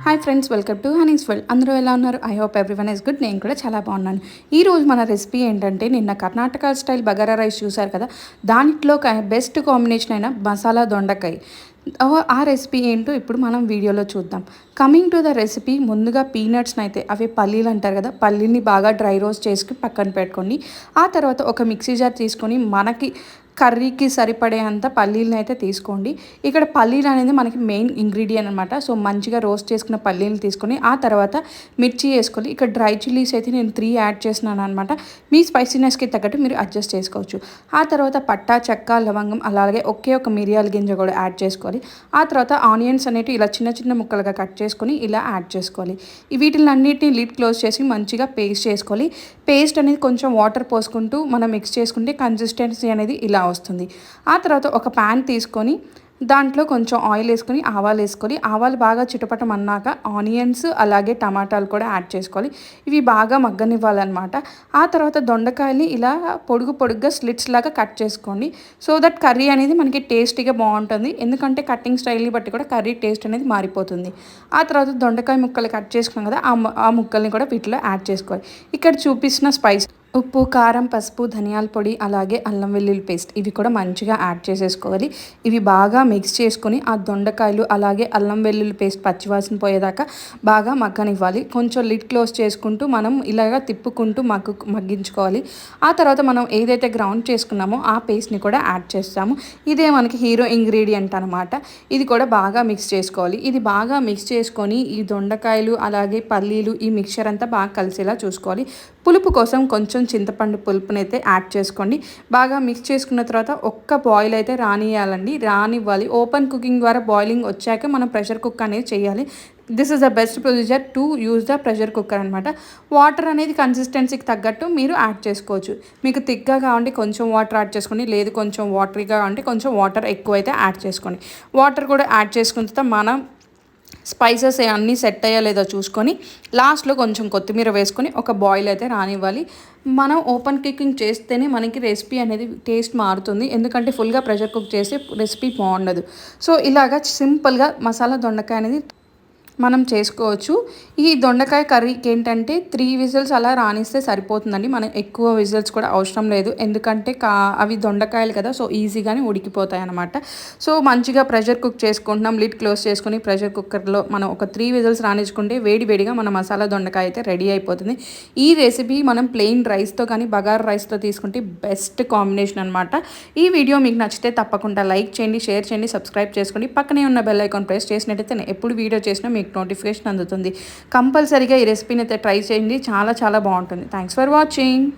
Hi friends welcome to honey's world అందరూ ఎలా ఉన్నారు? I hope everyone is good నేను కూడా చాలా బాగున్నాను. ఈ రోజు మన రెసిపీ ఏంటంటే నిన్న కర్ణాటక స్టైల్ బగారా రైస్ చూసారు కదా? దాంట్లో బెస్ట్ కాంబినేషన్ అయిన మసాలా దొండకాయ. ఆ- ఆ రెసిపీ ఏంటో ఇప్పుడు మనం వీడియోలో చూద్దాం. కమింగ్ టు ద రెసిపీ ముందుగా పీనట్స్ని అయితే అవి పల్లీలు అంటారు కదా? పల్లీని బాగా డ్రై రోస్ట్ చేసుకుని పక్కన పెట్టుకోండి. ఆ తర్వాత ఒక మిక్సీ జార్ తీసుకొని మనకి కర్రీకి సరిపడే అంత పల్లీలను అయితే తీసుకోండి. ఇక్కడ పల్లీలు అనేది మనకి మెయిన్ ఇంగ్రీడియంట్ అనమాట సో మంచిగా రోస్ట్ చేసుకున్న పల్లీలు తీసుకొని ఆ తర్వాత మిర్చి వేసుకోవాలి. ఇక్కడ డ్రై చిల్లీస్ అయితే నేను త్రీ యాడ్ చేస్తున్నాను అనమాట మీ స్పైసీనెస్కి తగ్గట్టు మీరు అడ్జస్ట్ చేసుకోవచ్చు. ఆ తర్వాత పట్టా చెక్క లవంగం అలాగే ఒకే ఒక మిరియాల గింజ కూడా యాడ్ చేసుకోవాలి. ఆ తర్వాత ఆనియన్స్ అనేవి ఇలా చిన్న చిన్న ముక్కలుగా కట్ చేసుకొని ఇలా యాడ్ చేసుకోవాలి. ఈ వీటిని అన్నిటిని లిడ్ క్లోజ్ చేసి మంచిగా పేస్ట్ చేసుకోవాలి. పేస్ట్ అనేది కొంచెం వాటర్ పోసుకుంటూ మనం మిక్స్ చేసుకుంటే కన్సిస్టెన్సీ అనేది ఇలా వస్తుంది. ఆ తర్వాత ఒక ప్యాన్ తీసుకొని దాంట్లో కొంచెం ఆయిల్ వేసుకొని ఆవాలు వేసుకొని ఆవాలు బాగా చిటపటం అన్నాక ఆనియన్స్ అలాగే టమాటాలు కూడా యాడ్ చేసుకోవాలి. ఇవి బాగా మగ్గనివ్వాలన్నమాట. ఆ తర్వాత దొండకాయని ఇలా పొడుగు పొడుగ్గా స్లిట్స్ లాగా కట్ చేసుకోండి. సో దట్ కర్రీ అనేది మనకి టేస్టీగా బాగుంటుంది. ఎందుకంటే కటింగ్ స్టైల్ని బట్టి కూడా కర్రీ టేస్ట్ అనేది మారిపోతుంది. ఆ తర్వాత దొండకాయ ముక్కలు కట్ చేసుకున్నాం కదా ఆ ముక్కల్ని కూడా వీటిలో యాడ్ చేసుకోవాలి. ఇక్కడ చూపిస్తున్న స్పైస్ ఉప్పు కారం పసుపు ధనియాల పొడి అలాగే అల్లం వెల్లుల్లి పేస్ట్ ఇవి కూడా మంచిగా యాడ్ చేసేసుకోవాలి. ఇవి బాగా మిక్స్ చేసుకొని ఆ దొండకాయలు అలాగే అల్లం వెల్లుల్లి పేస్ట్ పచ్చివాసన పోయేదాకా బాగా మగ్గనివ్వాలి. కొంచెం లిడ్ క్లోజ్ చేసుకుంటూ మనం ఇలాగా తిప్పుకుంటూ మగ్గు మగ్గించుకోవాలి. ఆ తర్వాత మనం ఏదైతే గ్రౌండ్ చేసుకున్నామో ఆ పేస్ట్ని కూడా యాడ్ చేస్తాము. ఇదే మనకి హీరో ఇంగ్రీడియంట్ అనమాట ఇది కూడా బాగా మిక్స్ చేసుకోవాలి. ఇది బాగా మిక్స్ చేసుకొని ఈ దొండకాయలు అలాగే పల్లీలు ఈ మిక్చర్ అంతా బాగా కలిసేలా చూసుకోవాలి. పులుపు కోసం కొంచెం చింతపండు పులుపుని అయితే యాడ్ చేసుకోండి. బాగా మిక్స్ చేసుకున్న తర్వాత ఒక్క బాయిల్ అయితే రానియాలండి రానివ్వాలి. ఓపెన్ కుకింగ్ ద్వారా బాయిలింగ్ వచ్చాక మనం ప్రెషర్ కుక్ అనేది చేయాలి. This is the best procedure to use the pressure cooker అనమాట వాటర్ అనేది కన్సిస్టెన్సీకి తగ్గట్టు మీరు యాడ్ చేసుకోవచ్చు. మీకు థిక్గా కావండి కొంచెం వాటర్ యాడ్ చేసుకోండి. లేదు కొంచెం వాటరీగా కావండి కొంచెం వాటర్ ఎక్కువ అయితే యాడ్ చేసుకోండి. వాటర్ కూడా యాడ్ చేసుకున్న తర్వాత మనం స్పైసెస్ అన్నీ సెట్ అయ్యా లేదో చూసుకొని లాస్ట్లో కొంచెం కొత్తిమీర వేసుకొని ఒక బాయిల్ అయితే రానివ్వాలి. మనం ఓపెన్ కుకింగ్ చేస్తేనే మనకి రెసిపీ అనేది టేస్ట్ మారుతుంది. ఎందుకంటే ఫుల్గా ప్రెషర్ కుక్ చేస్తే రెసిపీ బాగుండదు. సో ఇలాగా సింపుల్గా మసాలా దొండకాయ అనేది మనం చేసుకోవచ్చు. ఈ దొండకాయ కర్రీకి ఏంటంటే త్రీ విజిల్స్ అలా రానిస్తే సరిపోతుందండి. మనం ఎక్కువ విజిల్స్ కూడా అవసరం లేదు. ఎందుకంటే కా అవి దొండకాయలు కదా సో ఈజీగానే ఉడికిపోతాయి అనమాట సో మంచిగా ప్రెషర్ కుక్ చేసుకుంటున్నాం. లిడ్ క్లోజ్ చేసుకుని ప్రెషర్ కుక్కర్లో మనం ఒక త్రీ విజిల్స్ రాణించుకుంటే వేడివేడిగా మన మసాలా దొండకాయ అయితే రెడీ అయిపోతుంది. ఈ రెసిపీ మనం ప్లెయిన్ రైస్తో కానీ బగార్ రైస్తో తీసుకుంటే బెస్ట్ కాంబినేషన్ అనమాట ఈ వీడియో మీకు నచ్చితే తప్పకుండా లైక్ చేయండి షేర్ చేయండి సబ్స్క్రైబ్ చేసుకోండి. పక్కనే ఉన్న బెల్ ఐకాన్ ప్రెస్ చేసినట్టయితే నేను ఎప్పుడు వీడియో చేసినా మీకు నోటిఫికేషన్ అందుతుంది. కంపల్సరీగా ఈ రెసిపీని అయితే ట్రై చేయండి. చాలా చాలా బాగుంటుంది. Thanks for watching